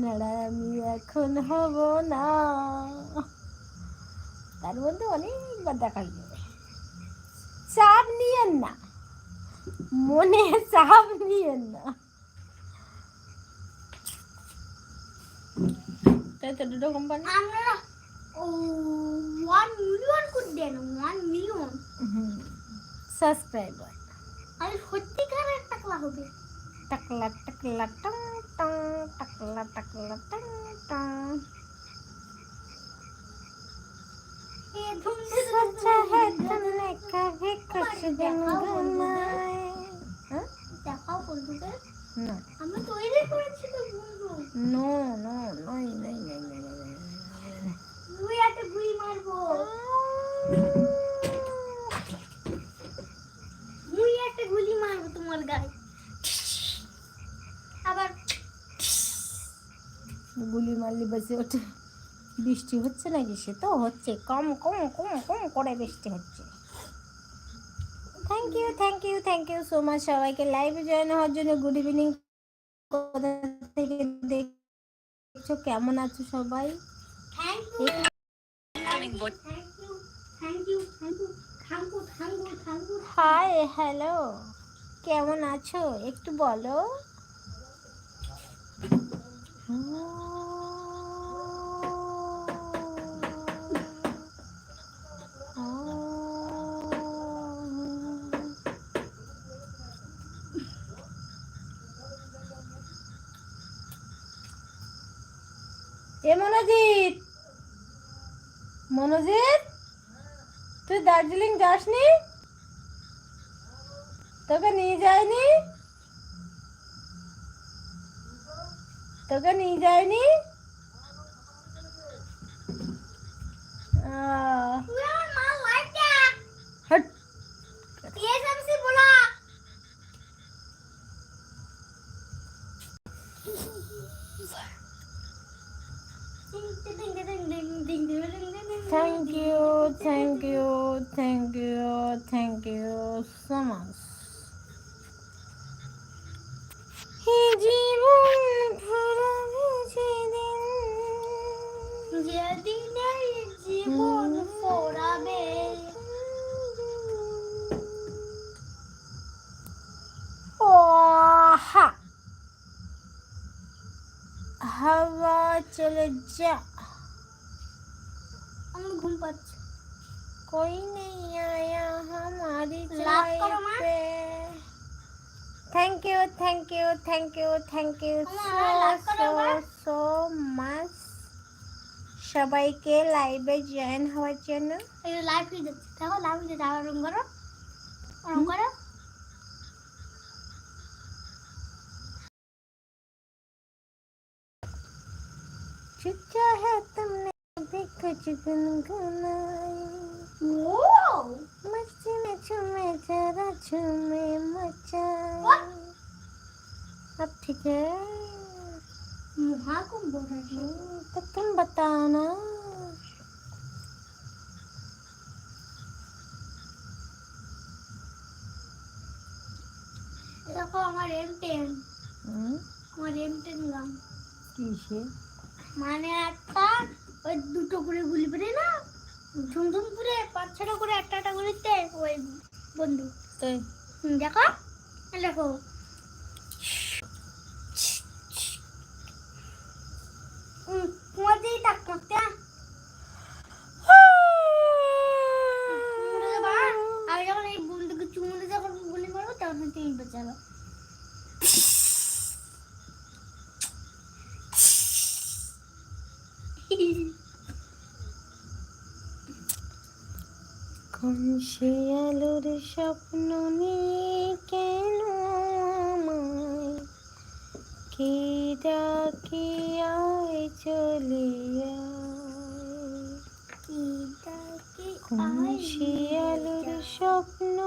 নাড়া আমি এখন হব না। তার মধ্যে অনেকবার দেখা যাবে চাপ নিয়েন না। মনে চাপ নিয়েন না। দুটো কোম্পানি আমরা ওয়ান মিলিয়ন করে দেন ওয়ান মিলিয়ন সাবস্ক্রাইবার আর সত্যিকারের টাকলা হবে। টাকলা টাকলা টং টং টাকলা টাকলা টং টং এ ধুম सोचा है तुमने कभी कुछ दिन घुमाए हाँ? দেখাও বন্ধুকে ना আমি তৈরি করেছি তো বন্ধু नो नो नहीं नहीं नहीं नहीं नहीं, नहीं দুই হাতে গুই মারবো গুলি মারলি বেশি ওঠে। বৃষ্টি হচ্ছে নাকি সে তো? হচ্ছে। কম কম কম কম করে বৃষ্টি হচ্ছে। Thank you thank you thank you so much সবাইকে। লাইভে জয়েন হওয়ার জন্য গুড ইভিনিং কোথা থেকে দেখছ? কেমন আছো সবাই? হাই হ্যালো কেমন আছো? একটু বলো। এ মনোজিৎ! মনোজিৎ? তুই দার্জিলিং যাসনি? তোকে নিয়ে যায়নি? তোকে নিয়ে যায়নি? Thank you thank you thank you thank you so জীবন চলে যা আমার ঘুম পাচ্ছে कोई नहीं आया हमारी लाभ चाय करो माँ। पे thank you thank you thank you thank you माँ, সো লাভ করো সো মাँ। সো মাচ সবাইকে লাইভে জয়েন হওয়ার জন্য এই লাইভ হয়ে যাচ্ছে দেখো লাইভ হয়ে যাচ্ছে আবার রুম করো রুম করো सोचा है तुमने भी कुछ गुनगुनाए ও मस्ती में झूमे जरा झूमे मचा What? अब ठीक है মহাকুম্ভ নাকি तो तुम बताओ ना দেখো আমার এম টেন হুম আমার এম টেন গান কিসে মানে একটা ওই দুটো করে গুলি পেরে না ঝুমঝুম করে পাঁচ ছটা করে একটা একটা গুলিতে ওই বন্ধু তাই? দেখো? দেখো। কোন সে আলোর স্বপ্ন নিয়ে কেন আমায়? কে ডাকে আয় চলে কোন সে আলোর স্বপ্ন